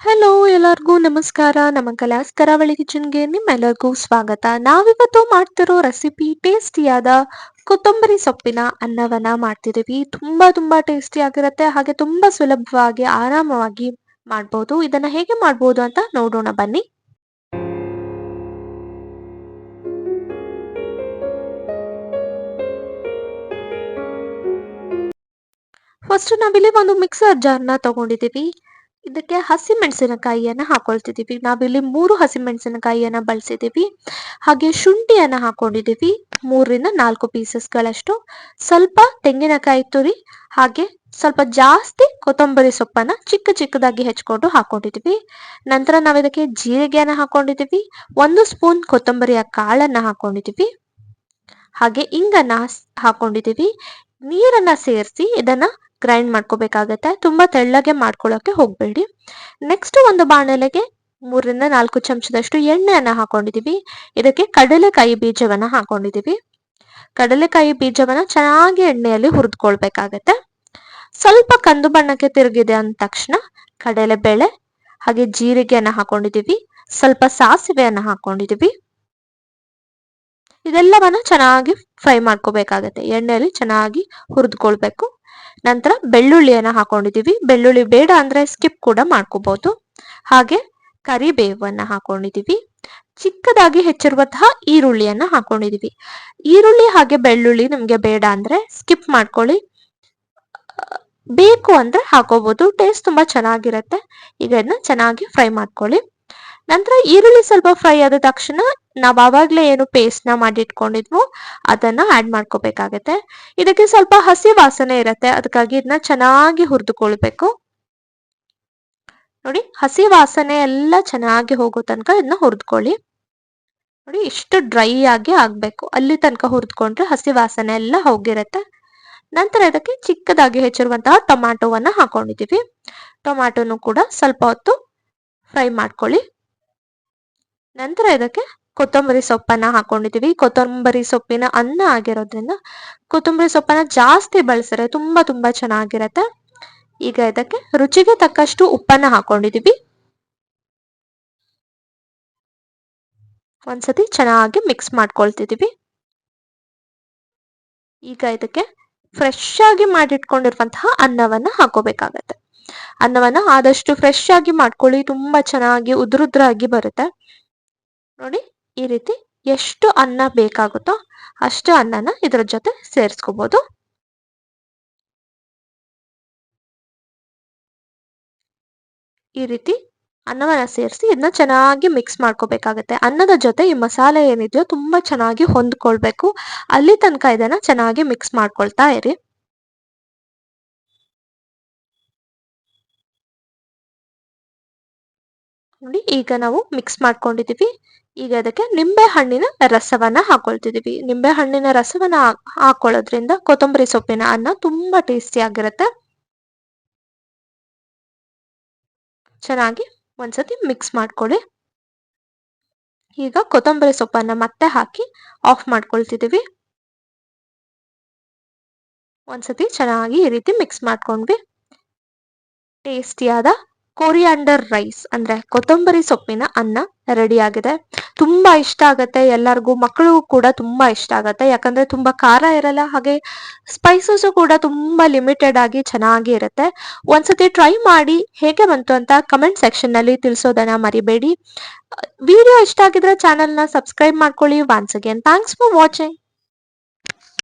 Hello ಎಲ್ಲರಿಗೂ ನಮಸ್ಕಾರ. ನಮ್ಮ ಕಲಾಸ್ ಕರಾವಳಿ ಕಿಚನ್ಗೆ ನಿಮ್ಮೆಲ್ಲರಿಗೂ ಸ್ವಾಗತ. ನಾವಿವತ್ತು ಮಾಡ್ತಿರೋ ರೆಸಿಪಿ ಟೇಸ್ಟಿಯಾದ ಕೊತ್ತಂಬರಿ ಸೊಪ್ಪಿನ ಅನ್ನವನ್ನ ಮಾಡ್ತಿದ್ದೀವಿ ತುಂಬಾ ತುಂಬಾ ಟೇಸ್ಟಿ ಆಗಿರುತ್ತೆ. ಹಾಗೆ ತುಂಬಾ ಸುಲಭವಾಗಿ, ಆರಾಮವಾಗಿ ಮಾಡ್ಬೋದು. ಇದನ್ನ ಹೇಗೆ ಮಾಡ್ಬೋದು ಅಂತ ನೋಡೋಣ. ಬನ್ನಿ. ಫಸ್ಟ್ ನಾವಿಲ್ಲಿ ಒಂದು ಮಿಕ್ಸರ್ ಜಾರ್ನ ತಗೊಂಡಿದ್ದೀವಿ ಇದಕ್ಕೆ ಹಸಿ ಮೆಣಸಿನಕಾಯಿಯನ್ನ ಹಾಕೊಳ್ತಿದೀವಿ. ನಾವಿಲ್ಲಿ ಮೂರು ಹಸಿ ಮೆಣಸಿನಕಾಯಿಯನ್ನ ಬಳಸಿದೀವಿ. ಹಾಗೆ ಶುಂಠಿಯನ್ನ ಹಾಕೊಂಡಿದ್ದೀವಿ ಮೂರರಿಂದ ನಾಲ್ಕು ಪೀಸಸ್ಗಳಷ್ಟು. ಸ್ವಲ್ಪ ತೆಂಗಿನಕಾಯಿ ತುರಿ, ಹಾಗೆ ಸ್ವಲ್ಪ ಜಾಸ್ತಿ ಕೊತ್ತಂಬರಿ ಸೊಪ್ಪನ್ನ ಚಿಕ್ಕ ಚಿಕ್ಕದಾಗಿ ಹೆಚ್ಕೊಂಡು ಹಾಕೊಂಡಿದೀವಿ. ನಂತರ ನಾವು ಇದಕ್ಕೆ ಜೀರಿಗೆಯನ್ನ ಹಾಕೊಂಡಿದೀವಿ. ಒಂದು ಸ್ಪೂನ್ ಕೊತ್ತಂಬರಿಯ ಕಾಳನ್ನ ಹಾಕೊಂಡಿದೀವಿ. ಹಾಗೆ ಇಂಗನ್ನ ಹಾಕೊಂಡಿದೀವಿ. ನೀರನ್ನ ಸೇರಿಸಿ ಇದನ್ನ ಗ್ರೈಂಡ್ ಮಾಡ್ಕೋಬೇಕಾಗತ್ತೆ. ತುಂಬಾ ತೆಳ್ಳಗೆ ಮಾಡ್ಕೊಳ್ಳೋಕೆ ಹೋಗಬೇಡಿ. ನೆಕ್ಸ್ಟ್ ಒಂದು ಬಾಣಲೆಗೆ ಮೂರರಿಂದ ನಾಲ್ಕು ಚಮಚದಷ್ಟು ಎಣ್ಣೆಯನ್ನು ಹಾಕೊಂಡಿದ್ದೀವಿ ಇದಕ್ಕೆ ಕಡಲೆಕಾಯಿ ಬೀಜವನ್ನ ಹಾಕೊಂಡಿದ್ದೀವಿ ಕಡಲೆಕಾಯಿ ಬೀಜವನ್ನ ಚೆನ್ನಾಗಿ ಎಣ್ಣೆಯಲ್ಲಿ ಹುರಿದ್ಕೊಳ್ಬೇಕಾಗತ್ತೆ. ಸ್ವಲ್ಪ ಕಂದು ಬಣ್ಣಕ್ಕೆ ತಿರುಗಿದೆ ಅಂದ ತಕ್ಷಣ ಕಡಲೆಬೇಳೆ ಹಾಗೆ ಜೀರಿಗೆಯನ್ನ ಹಾಕೊಂಡಿದ್ದೀವಿ ಸ್ವಲ್ಪ ಸಾಸಿವೆಯನ್ನ ಹಾಕೊಂಡಿದ್ದೀವಿ ಇದೆಲ್ಲವನ್ನ ಚೆನ್ನಾಗಿ ಫ್ರೈ ಮಾಡ್ಕೋಬೇಕಾಗತ್ತೆ. ಎಣ್ಣೆಯಲ್ಲಿ ಚೆನ್ನಾಗಿ ಹುರಿದ್ಕೊಳ್ಬೇಕು. ನಂತರ ಬೆಳ್ಳುಳ್ಳಿಯನ್ನು ಹಾಕೊಂಡಿದ್ದೀವಿ. ಬೆಳ್ಳುಳ್ಳಿ ಬೇಡ ಅಂದ್ರೆ ಸ್ಕಿಪ್ ಕೂಡ ಮಾಡ್ಕೋಬಹುದು ಹಾಗೆ ಕರಿಬೇವನ್ನು ಹಾಕೊಂಡಿದ್ದೀವಿ. ಚಿಕ್ಕದಾಗಿ ಹೆಚ್ಚಿರುವಂತಹ ಈರುಳ್ಳಿಯನ್ನು ಹಾಕೊಂಡಿದ್ದೀವಿ. ಈರುಳ್ಳಿ ಹಾಗೆ ಬೆಳ್ಳುಳ್ಳಿ ನಿಮಗೆ ಬೇಡ ಅಂದ್ರೆ ಸ್ಕಿಪ್ ಮಾಡ್ಕೊಳ್ಳಿ. ಬೇಕು ಅಂದ್ರೆ ಹಾಕೋಬಹುದು ಟೇಸ್ಟ್ ತುಂಬಾ ಚೆನ್ನಾಗಿರುತ್ತೆ. ಈಗ ಇದನ್ನ ಚೆನ್ನಾಗಿ ಫ್ರೈ ಮಾಡ್ಕೊಳ್ಳಿ. ನಂತರ ಈರುಳ್ಳಿ ಸ್ವಲ್ಪ ಫ್ರೈ ಆದ ತಕ್ಷಣ ನಾವು ಆವಾಗ್ಲೇ ಏನು ಪೇಸ್ಟ್ನ ಮಾಡಿ ಇಟ್ಕೊಂಡಿದ್ವು ಅದನ್ನ ಆಡ್ ಮಾಡ್ಕೋಬೇಕಾಗತ್ತೆ. ಇದಕ್ಕೆ ಸ್ವಲ್ಪ ಹಸಿ ವಾಸನೆ ಇರತ್ತೆ, ಅದಕ್ಕಾಗಿ ಇದನ್ನ ಚೆನ್ನಾಗಿ ಹುರಿದುಕೊಳ್ಬೇಕು. ನೋಡಿ, ಹಸಿ ವಾಸನೆ ಎಲ್ಲ ಚೆನ್ನಾಗಿ ಹೋಗೋ ತನಕ ಇದನ್ನ ಹುರಿದ್ಕೊಳ್ಳಿ. ನೋಡಿ, ಇಷ್ಟು ಡ್ರೈ ಆಗಿ ಆಗಬೇಕು. ಅಲ್ಲಿ ತನಕ ಹುರಿದ್ಕೊಂಡ್ರೆ ಹಸಿ ವಾಸನೆ ಎಲ್ಲ ಹೋಗಿರುತ್ತೆ. ನಂತರ ಇದಕ್ಕೆ ಚಿಕ್ಕದಾಗಿ ಹೆಚ್ಚಿರುವಂತಹ ಟೊಮ್ಯಾಟೊವನ್ನ ಹಾಕೊಂಡಿದ್ದೀವಿ ಟೊಮ್ಯಾಟೊನು ಕೂಡ ಸ್ವಲ್ಪ ಹೊತ್ತು ಫ್ರೈ ಮಾಡ್ಕೊಳ್ಳಿ. ನಂತರ ಇದಕ್ಕೆ ಕೊತ್ತಂಬರಿ ಸೊಪ್ಪನ್ನ ಹಾಕೊಂಡಿದೀವಿ ಕೊತ್ತಂಬರಿ ಸೊಪ್ಪಿನ ಅನ್ನ ಆಗಿರೋದ್ರಿಂದ ಕೊತ್ತಂಬರಿ ಸೊಪ್ಪನ್ನ ಜಾಸ್ತಿ ಬಳಸಿದ್ರೆ ತುಂಬಾ ತುಂಬಾ ಚೆನ್ನಾಗಿರತ್ತೆ. ಈಗ ಇದಕ್ಕೆ ರುಚಿಗೆ ತಕ್ಕಷ್ಟು ಉಪ್ಪನ್ನ ಹಾಕೊಂಡಿದೀವಿ ಒಂದ್ಸತಿ ಚೆನ್ನಾಗಿ ಮಿಕ್ಸ್ ಮಾಡ್ಕೊಳ್ತಿದೀವಿ ಈಗ ಇದಕ್ಕೆ ಫ್ರೆಶ್ ಆಗಿ ಮಾಡಿಟ್ಕೊಂಡಿರುವಂತಹ ಅನ್ನವನ್ನ ಹಾಕೋಬೇಕಾಗತ್ತೆ. ಅನ್ನವನ್ನ ಆದಷ್ಟು ಫ್ರೆಶ್ ಆಗಿ ಮಾಡ್ಕೊಳ್ಳಿ. ತುಂಬಾ ಚೆನ್ನಾಗಿ ಉದ್ರುದ್ರಾಗಿ ಬರುತ್ತೆ. ನೋಡಿ ಈ ರೀತಿ ಎಷ್ಟು ಅನ್ನ ಬೇಕಾಗುತ್ತೋ ಅಷ್ಟು ಅನ್ನನ ಇದ್ರ ಜೊತೆ ಸೇರಿಸ್ಕೋಬಹುದು ಈ ರೀತಿ ಅನ್ನವನ್ನ ಸೇರಿಸಿ ಇದನ್ನ ಚೆನ್ನಾಗಿ ಮಿಕ್ಸ್ ಮಾಡ್ಕೋಬೇಕಾಗತ್ತೆ. ಅನ್ನದ ಜೊತೆ ಈ ಮಸಾಲೆ ಏನಿದೆಯೋ ತುಂಬಾ ಚೆನ್ನಾಗಿ ಹೊಂದ್ಕೊಳ್ಬೇಕು. ಅಲ್ಲಿ ತನಕ ಇದನ್ನ ಚೆನ್ನಾಗಿ ಮಿಕ್ಸ್ ಮಾಡ್ಕೊಳ್ತಾ ಇರಿ. ನೋಡಿ, ಈಗ ನಾವು ಮಿಕ್ಸ್ ಮಾಡ್ಕೊಂಡಿದೀವಿ. ಈಗ ಅದಕ್ಕೆ ನಿಂಬೆ ಹಣ್ಣಿನ ರಸವನ್ನ ಹಾಕೊಳ್ತಿದೀವಿ. ನಿಂಬೆ ಹಣ್ಣಿನ ರಸವನ್ನ ಹಾಕೊಳ್ಳೋದ್ರಿಂದ ಕೊತ್ತಂಬರಿ ಸೊಪ್ಪಿನ ಅನ್ನ ತುಂಬಾ ಟೇಸ್ಟಿ ಆಗಿರುತ್ತೆ. ಚೆನ್ನಾಗಿ ಒಂದ್ಸತಿ ಮಿಕ್ಸ್ ಮಾಡ್ಕೊಳ್ಳಿ. ಈಗ ಕೊತ್ತಂಬರಿ ಸೊಪ್ಪನ್ನ ಮತ್ತೆ ಹಾಕಿ ಆಫ್ ಮಾಡ್ಕೊಳ್ತಿದೀವಿ. ಒಂದ್ಸತಿ ಚೆನ್ನಾಗಿ ಈ ರೀತಿ ಮಿಕ್ಸ್ ಮಾಡ್ಕೊಂಡ್ವಿ. ಟೇಸ್ಟಿಯಾದ ಕೊರಿಯಾಂಡರ್ ರೈಸ್ ಅಂದ್ರೆ ಕೊತ್ತಂಬರಿ ಸೊಪ್ಪಿನ ಅನ್ನ ರೆಡಿ ಆಗಿದೆ ತುಂಬಾ ಇಷ್ಟ ಆಗತ್ತೆ, ಎಲ್ಲರಿಗೂ ಮಕ್ಕಳಿಗೂ ಕೂಡ ತುಂಬಾ ಇಷ್ಟ ಆಗತ್ತೆ. ಯಾಕಂದ್ರೆ ತುಂಬಾ ಖಾರ ಇರಲ್ಲ, ಹಾಗೆ ಸ್ಪೈಸಸ್ ಕೂಡ ತುಂಬಾ ಲಿಮಿಟೆಡ್ ಆಗಿ ಚೆನ್ನಾಗಿ ಇರುತ್ತೆ. ಒಂದ್ಸತಿ ಟ್ರೈ ಮಾಡಿ ಹೇಗೆ ಬಂತು ಅಂತ ಕಮೆಂಟ್ ಸೆಕ್ಷನ್ನಲ್ಲಿ ತಿಳಿಸೋದನ್ನ ಮರಿಬೇಡಿ. ವಿಡಿಯೋ ಇಷ್ಟ ಆಗಿದ್ರೆ ಚಾನೆಲ್ನ ಸಬ್ಸ್ಕ್ರೈಬ್ ಮಾಡ್ಕೊಳ್ಳಿ. Once again thanks for watching